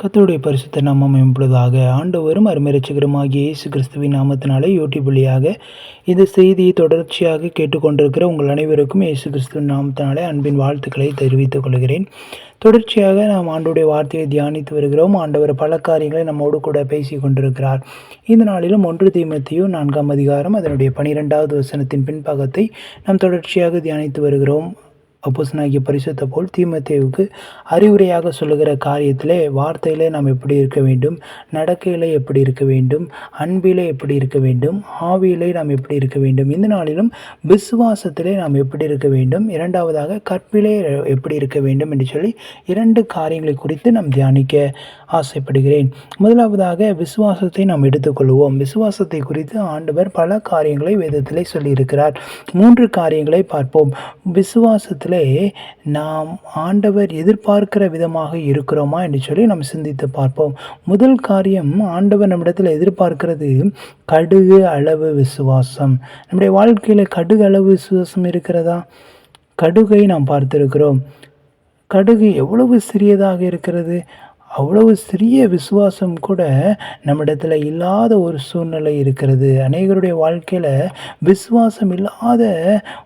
கத்தருடைய பரிசுத்த நாமம் என்பதாக ஆண்டவரும் அருமரட்சகருமாகிய இயேசு கிறிஸ்துவின் நாமத்தினாலே யூடியூப் வழியாக இந்த செய்தியை தொடர்ச்சியாக கேட்டுக்கொண்டிருக்கிற உங்கள் அனைவருக்கும் இயேசு கிறிஸ்துவின் நாமத்தினாலே அன்பின் வாழ்த்துக்களை தெரிவித்துக் கொள்கிறேன். தொடர்ச்சியாக நாம் ஆண்டோடைய வார்த்தையை தியானித்து வருகிறோம். ஆண்டவர் பல காரியங்களை நம்மோடு கூட பேசி கொண்டிருக்கிறார். இந்த நாளிலும் ஒன்று தீமத்தையும் நான்காம் அதிகாரம் அதனுடைய பனிரெண்டாவது வசனத்தின் பின்பாகத்தை நாம் தொடர்ச்சியாக தியானித்து வருகிறோம். அப்போசனாகிய பரிசுத்த போல் தீமத்தேவுக்கு அறிவுரையாக சொல்லுகிற காரியத்திலே வார்த்தையிலே நாம் எப்படி இருக்க வேண்டும்? நடக்கையிலே எப்படி இருக்க வேண்டும்? அன்பிலே எப்படி இருக்க வேண்டும்? ஆவியிலே நாம் எப்படி இருக்க வேண்டும்? இந்த நாளிலும் விசுவாசத்திலே நாம் எப்படி இருக்க வேண்டும்? இரண்டாவதாக கற்பிலே எப்படி இருக்க வேண்டும் என்று சொல்லி இரண்டு காரியங்களை குறித்து நாம் தியானிக்க ஆசைப்படுகிறேன். முதலாவதாக விசுவாசத்தை நாம் எடுத்துக்கொள்வோம். விசுவாசத்தை குறித்து ஆண்டவர் பல காரியங்களை வேதத்திலே சொல்லியிருக்கிறார். மூன்று காரியங்களை பார்ப்போம். விசுவாசத்தில் இடத்திலே நாம் ஆண்டவர் எதிர்பார்க்கிற விதமாக இருக்கிறோமா என்று சொல்லி நாம் சிந்தித்து பார்ப்போம். முதல் காரியம் ஆண்டவர் நம்மிடத்தில் எதிர்பார்க்கிறது கடுகு அளவு விசுவாசம். நம்முடைய வாழ்க்கையில் கடுகு அளவு விசுவாசம் இருக்கிறதா? கடுகை நாம் பார்த்திருக்கிறோம். கடுகு எவ்வளவு சிறியதாக இருக்கிறது? அவ்வளவு சிறிய விசுவாசம் கூட நம்மிடத்தில் இல்லாத ஒரு சூழ்நிலை இருக்கிறது. அநேகருடைய வாழ்க்கையில் விசுவாசம் இல்லாத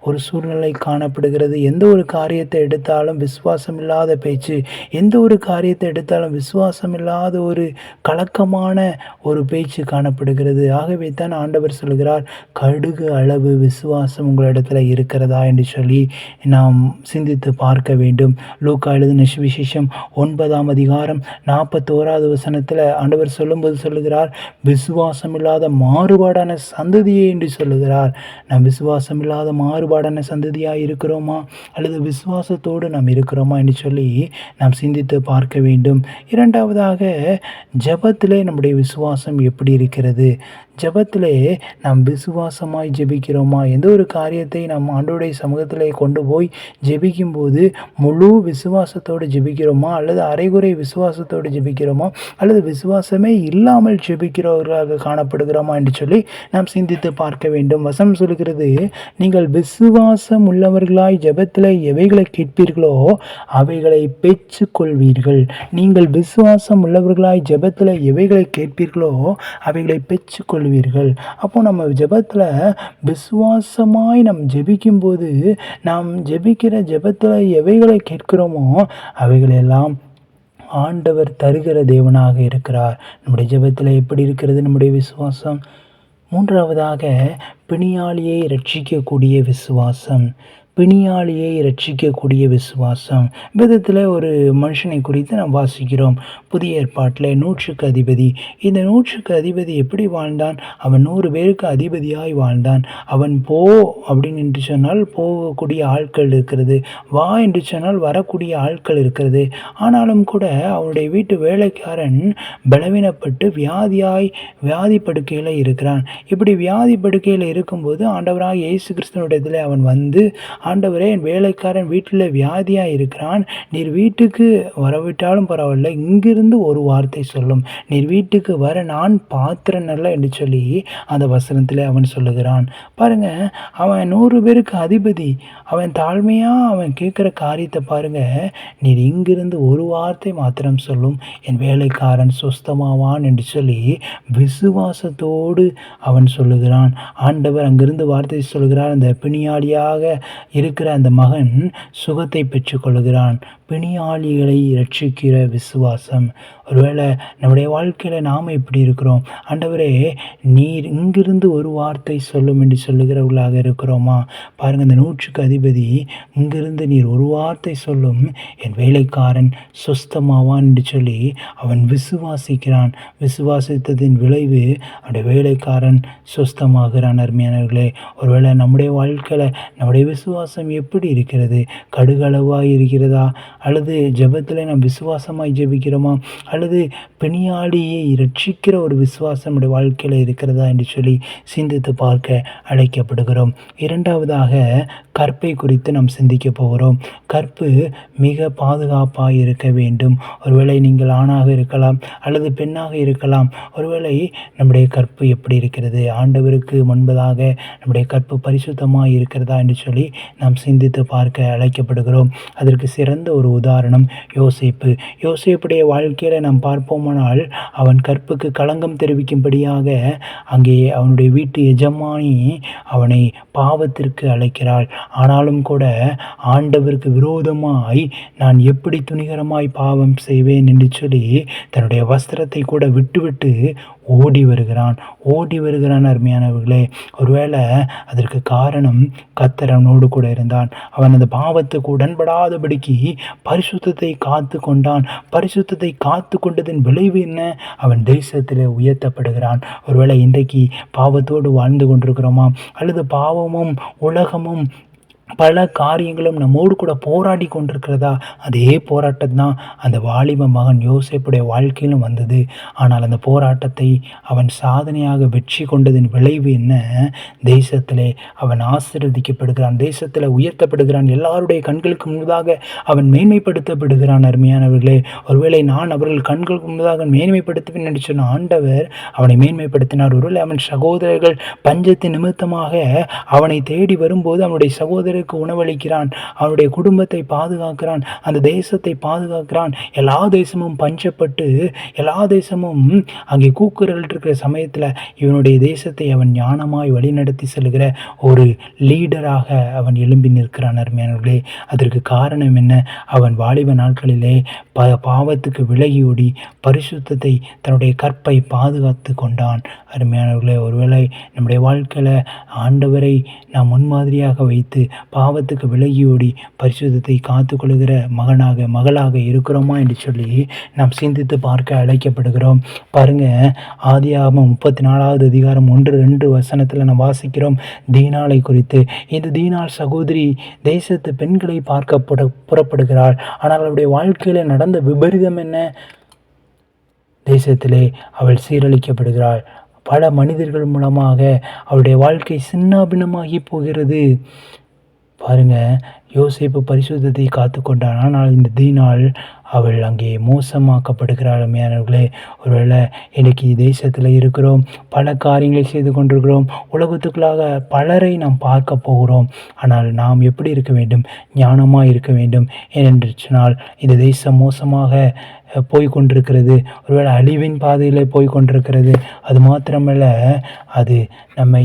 ஒரு சூழ்நிலை காணப்படுகிறது. எந்த ஒரு காரியத்தை எடுத்தாலும் விசுவாசம் இல்லாத பேச்சு எந்த ஒரு காரியத்தை எடுத்தாலும் விசுவாசம் இல்லாத ஒரு கலக்கமான ஒரு பேச்சு காணப்படுகிறது. ஆகவே தான் ஆண்டவர் சொல்கிறார் கடுகு அளவு விசுவாசம் உங்களிடத்தில் இருக்கிறதா? என்று சொல்லி நாம் சிந்தித்து பார்க்க வேண்டும். லூக்கா எழுதின சுவிசேஷம் ஒன்பதாம் அதிகாரம் நாற்பத்தோராவது வசனத்தில் ஆண்டவர் சொல்லும்போது சொல்லுகிறார் விசுவாசம் இல்லாத மாறுபாடான சந்ததியே என்று சொல்லுகிறார். நாம் விசுவாசம் இல்லாத மாறுபாடான சந்ததியாக இருக்கிறோமா? அல்லது விசுவாசத்தோடு நாம் இருக்கிறோமா? என்று சொல்லி நாம் சிந்தித்து பார்க்க வேண்டும். இரண்டாவதாக ஜபத்திலே நம்முடைய விசுவாசம் எப்படி இருக்கிறது? ஜபத்திலே நாம் விசுவாசமாய் ஜெபிக்கிறோமா? எந்த ஒரு காரியத்தை நாம் ஆண்டோடைய சமூகத்திலே கொண்டு போய் ஜெபிக்கும்போது முழு விசுவாசத்தோடு ஜெபிக்கிறோமா? அல்லது அரைகுறை விசுவாசத்தோடு ஜெபிக்கிறோமா? அல்லது விசுவாசமே இல்லாமல் ஜெபிக்கிறவர்களாக காணப்படுகிறோமா என்று சொல்லி நாம் சிந்தித்து பார்க்க வேண்டும். வசம் சொல்கிறது நீங்கள் விசுவாசம் உள்ளவர்களாய் ஜெபத்தில் எவைகளை கேட்பீர்களோ அவைகளை பெற்று கொள்வீர்கள் நீங்கள் விசுவாசம் உள்ளவர்களாய் ஜெபத்தில் எவைகளை கேட்பீர்களோ அவைகளை பெற்று கொள்வீர்கள் அப்போ நம்ம ஜெபத்தில் விசுவாசமாய் நம் ஜெபிக்கும்போது நாம் ஜெபிக்கிற ஜெபத்தில் எவைகளை கேட்கிறோமோ அவைகளெல்லாம் ஆண்டவர் தருகிற தேவனாக இருக்கிறார். நம்முடைய ஜெபத்தில் எப்படி இருக்கிறது நம்முடைய விசுவாசம்? மூன்றாவதாக பிணியாளியை ரட்சிக்கக்கூடிய விசுவாசம். பிணியாளியை ரட்சிக்கக்கூடிய விசுவாசம். விதத்தில் ஒரு மனுஷனை குறித்து நாம் வாசிக்கிறோம். புதிய ஏற்பாட்டில் நூற்றுக்கு அதிபதி. இந்த நூற்றுக்கு அதிபதி எப்படி வாழ்ந்தான்? அவன் நூறு பேருக்கு அதிபதியாய் வாழ்ந்தான். அவன் போ அப்படின்னு என்று சொன்னால் போகக்கூடிய ஆட்கள் இருக்கிறது. வா என்று சொன்னால் வரக்கூடிய ஆட்கள் இருக்கிறது. ஆனாலும் கூட அவனுடைய வீட்டு வேலைக்காரன் பலவீனப்பட்டு வியாதியாய் வியாதி படுக்கையில் இருக்கிறான். இப்படி வியாதி படுக்கையில் இருக்கும்போது ஆண்டவராக இயேசு கிறிஸ்தனுடையத்தில் அவன் வந்து ஆண்டவரே என் வேலைக்காரன் வீட்டில் வியாதியாக இருக்கிறான் நீர் வீட்டுக்கு வரவிட்டாலும் பரவாயில்ல இங்கிருந்து ஒரு வார்த்தை சொல்லும். நீர் வீட்டுக்கு வர நான் பாத்திரனல்ல என்று சொல்லி அந்த வசனத்தில் அவன் சொல்லுகிறான். பாருங்க அவன் நூறு பேருக்கு அதிபதி அவன் தாழ்மையாக அவன் கேட்குற காரியத்தை பாருங்க நீர் இங்கிருந்து ஒரு வார்த்தை மாத்திரம் சொல்லும். என் வேலைக்காரன் சுஸ்தமாவான் என்று சொல்லி விசுவாசத்தோடு அவன் சொல்லுகிறான். ஆண்டவர் அங்கிருந்து வார்த்தை சொல்கிறார் அந்த பிணியாளியாக இருக்கிற அந்த மகன் சுகத்தை பெற்றுக்கொள்கிறான். பிணியாளிகளை ரட்சிக்கிற விசுவாசம். ஒருவேளை நம்முடைய வாழ்க்கையில் நாம் எப்படி இருக்கிறோம். ஆண்டவரே நீர் இங்கிருந்து ஒரு வார்த்தை சொல்லும் என்று சொல்லுகிறவர்களாக இருக்கிறோமா? பாருங்கள் இந்த நூற்றுக்கு அதிபதி இங்கிருந்து நீர் ஒரு வார்த்தை சொல்லும் என் வேலைக்காரன் சுஸ்தமாவான் என்று சொல்லி அவன் விசுவாசிக்கிறான். விசுவாசித்ததின் விளைவு அவனுடைய வேலைக்காரன் சுஸ்தமாகிறான் அருமையானவர்களே. ஒருவேளை நம்முடைய வாழ்க்கையில் நம்முடைய விசுவாசம் எப்படி இருக்கிறது? கடுகளவாக இருக்கிறதா? அல்லது ஜெபத்தில் நாம் விசுவாசமாக ஜெபிக்கிறோமா? அல்லது பிணியாளியை ரட்சிக்கிற ஒரு விசுவாசம் நம்முடைய வாழ்க்கையில் இருக்கிறதா என்று சொல்லி சிந்தித்து பார்க்க அழைக்கப்படுகிறோம். இரண்டாவதாக கற்பை குறித்து நாம் சிந்திக்க போகிறோம். கற்பு மிக பாதுகாப்பாக இருக்க வேண்டும். ஒருவேளை நீங்கள் ஆணாக இருக்கலாம் அல்லது பெண்ணாக இருக்கலாம். ஒருவேளை நம்முடைய கற்பு எப்படி இருக்கிறது? ஆண்டவருக்கு முன்பதாக நம்முடைய கற்பு பரிசுத்தமாக இருக்கிறதா என்று சொல்லி நாம் சிந்தித்து பார்க்க அழைக்கப்படுகிறோம். அதற்கு சிறந்த ஒரு உதாரணம் யோசிப்பு. யோசிப்புடைய வாழ்க்கையில் நாம் பார்ப்போமானால் அவன் கற்புக்கு களங்கம் தெரிவிக்கும்படியாக அங்கே அவனுடைய வீட்டு எஜமானி அவனை பாவத்திற்கு அழைக்கிறாள். ஆனாலும் கூட ஆண்டவருக்கு விரோதமாய் நான் எப்படி துணிகரமாய் பாவம் செய்வேன் என்று சொல்லி தன்னுடைய வஸ்திரத்தை கூட விட்டுவிட்டு ஓடி வருகிறான். ஓடி வருகிறான் அருமையானவர்களே. ஒருவேளை அதற்கு காரணம் கத்தர் அவனோடு கூட இருந்தான். அவன் அந்த பாவத்துக்கு உடன்படாதபடிக்கு பரிசுத்தத்தை காத்து கொண்டான். பரிசுத்தத்தை காத்து கொண்டதன் விளைவு என்ன? அவன் தேசத்தில் உயர்த்தப்படுகிறான். ஒருவேளை இன்றைக்கு பாவத்தோடு வாழ்ந்து கொண்டிருக்கிறோமா? அல்லது பாவமும் உலகமும் பல காரியங்களும் நம்மோடு கூட போராடி கொண்டிருக்கிறதா? அதே போராட்டம் தான் அந்த வாலிப மகன் யோசிப்புடைய வாழ்க்கையிலும் வந்தது. ஆனால் அந்த போராட்டத்தை அவன் சாதனையாக வெற்றி கொண்டதின் விளைவு என்ன? தேசத்திலே அவன் ஆசீர்வதிக்கப்படுகிறான் தேசத்தில் உயர்த்தப்படுகிறான் எல்லாருடைய கண்களுக்கு முன்பதாக அவன் மேன்மைப்படுத்தப்படுகிறான் அருமையானவர்களே. ஒருவேளை நான் அவர்கள் கண்களுக்கு முன்பதாக மேன்மைப்படுத்துவேன் என்று சொன்ன ஆண்டவர் அவனை மேன்மைப்படுத்தினார். ஒருவேளை அவன் சகோதரர்கள் பஞ்சத்தின் நிமித்தமாக அவனை தேடி வரும்போது அவனுடைய சகோதரருக்கு உணவளிக்கிறான். அவனுடைய குடும்பத்தை பாதுகாக்கிறான். அந்த தேசத்தை பாதுகாக்கிறான். எல்லா தேசமும் பஞ்சப்பட்டு எல்லா தேசமும் அங்கே கூக்குரல் இருக்கிற சமயத்தில் இவனுடைய தேசத்தை அவன் ஞானமாய் வழிநடத்தி செல்கிற ஒரு லீடராக அவன் எழும்பி நிற்கிறான் அருமையானவர்களே. அதற்கு காரணம் என்ன? அவன் வாலிப நாட்களிலே ப பாவத்துக்கு விலகியோடி பரிசுத்தத்தை தன்னுடைய கற்பை பாதுகாத்து கொண்டான். அருமையானவர்களே ஒருவேளை நம்முடைய வாழ்க்கையில் ஆண்டவரை நாம் முன்மாதிரியாக வைத்து பாவத்துக்கு விலகியோடி பரிசுத்தத்தை காத்து கொள்கிற மகனாக மகளாக இருக்கிறோமா என்று சொல்லி நாம் சிந்தித்து பார்க்க அழைக்கப்படுகிறோம். பாருங்க ஆதியாகமம் முப்பத்தி நாலாவது அதிகாரம் ஒன்று ரெண்டு வசனத்தில் நாம் வாசிக்கிறோம். தீனாலை குறித்து. இந்த தீனால் சகோதரி தேசத்து பெண்களை பார்க்க புறப்படுகிறாள். ஆனால் அவருடைய வாழ்க்கையில் நடந்த விபரீதம் என்ன? தேசத்திலே அவள் சீரழிக்கப்படுகிறாள். பல மனிதர்கள் மூலமாக அவளுடைய வாழ்க்கை சின்னாபின்னமாகி போகிறது. பாருங்க யோசிப்பு பரிசுத்தத்தை காத்து கொண்டான் ஆனால் இந்த தீனால் அவள் அங்கே மோசமாக்கப்படுகிறாள் அம்மையானவர்களே ஒருவேளை இன்றைக்கி தேசத்தில் இருக்கிறோம் பல காரியங்களை செய்து கொண்டிருக்கிறோம் உலகத்துக்குள்ளாக பலரை நாம் பார்க்க போகிறோம். ஆனால் நாம் எப்படி இருக்க வேண்டும்? ஞானமாக இருக்க வேண்டும். ஏனென்று சொன்னால் இந்த தேசம் மோசமாக போய் கொண்டிருக்கிறது ஒருவேளை அழிவின் பாதையில் போய் கொண்டிருக்கிறது அது மாத்திரமல்ல அது நம்மை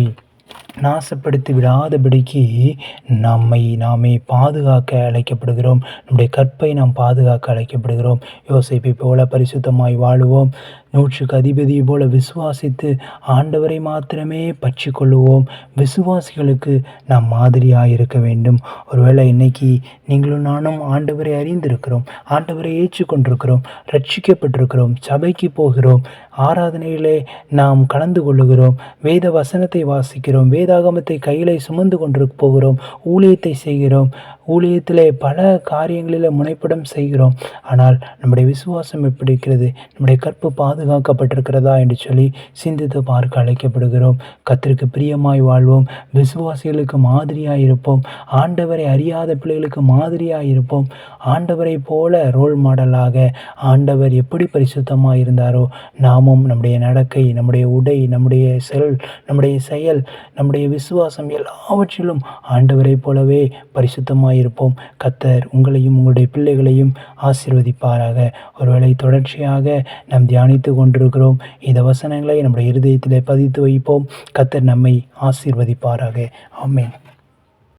நாசப்படுத்தி விடாதபடிக்கு நம்மை நாமே பாதுகாக்க அழைக்கப்படுகிறோம். நம்முடைய கற்பை நாம் பாதுகாக்க அழைக்கப்படுகிறோம். யோசிப்பை போல பரிசுத்தமாய் வாழுவோம். நூற்றுக்கு அதிபதியை போல விசுவாசித்து ஆண்டவரை மாத்திரமே பற்றி கொள்ளுவோம் விசுவாசிகளுக்கு நாம் மாதிரியாக இருக்க வேண்டும். ஒருவேளை இன்னைக்கு நீங்களும் நானும் ஆண்டவரை அறிந்திருக்கிறோம் ஆண்டவரை ஏற்றுக்கொண்டிருக்கிறோம் ரட்சிக்கப்பட்டிருக்கிறோம் சபைக்கு போகிறோம் ஆராதனையிலே நாம் கலந்து கொள்ளுகிறோம் வேத வசனத்தை வாசிக்கிறோம் வேதாகமத்தை கையிலே சுமந்து கொண்டு போகிறோம் ஊழியத்தை செய்கிறோம் ஊழியத்திலே பல காரியங்களில் முனைப்படம் செய்கிறோம். ஆனால் நம்முடைய விசுவாசம் எப்படி இருக்கிறது? நம்முடைய கற்பு பாதுகாக்கப்பட்டிருக்கிறதா என்று சொல்லி சிந்தித்து பார்க்க அழைக்கப்படுகிறோம். கத்திற்கு பிரியமாய் வாழ்வோம். விசுவாசிகளுக்கு மாதிரியாக இருப்போம். ஆண்டவரை அறியாத பிள்ளைகளுக்கு மாதிரியாக இருப்போம். ஆண்டவரை போல ரோல் மாடலாக ஆண்டவர் எப்படி பரிசுத்தமாக இருந்தாரோ நாமும் நம்முடைய நடக்கை நம்முடைய உடை நம்முடைய செல் நம்முடைய செயல் நம்முடைய விசுவாசம் எல்லாவற்றிலும் ஆண்டவரை போலவே பரிசுத்தமாக இருப்போம். கத்தர் உங்களையும் உங்களுடைய பிள்ளைகளையும் ஆசிர்வதிப்பாராக. ஒருவேளை தொடர்ச்சியாக நாம் தியானித்து கொண்டிருக்கிறோம். இந்த வசனங்களை நம்முடைய இருதயத்தில் பதித்து வைப்போம். கத்தர் நம்மை ஆசீர்வதிப்பாராக. ஆமேன்.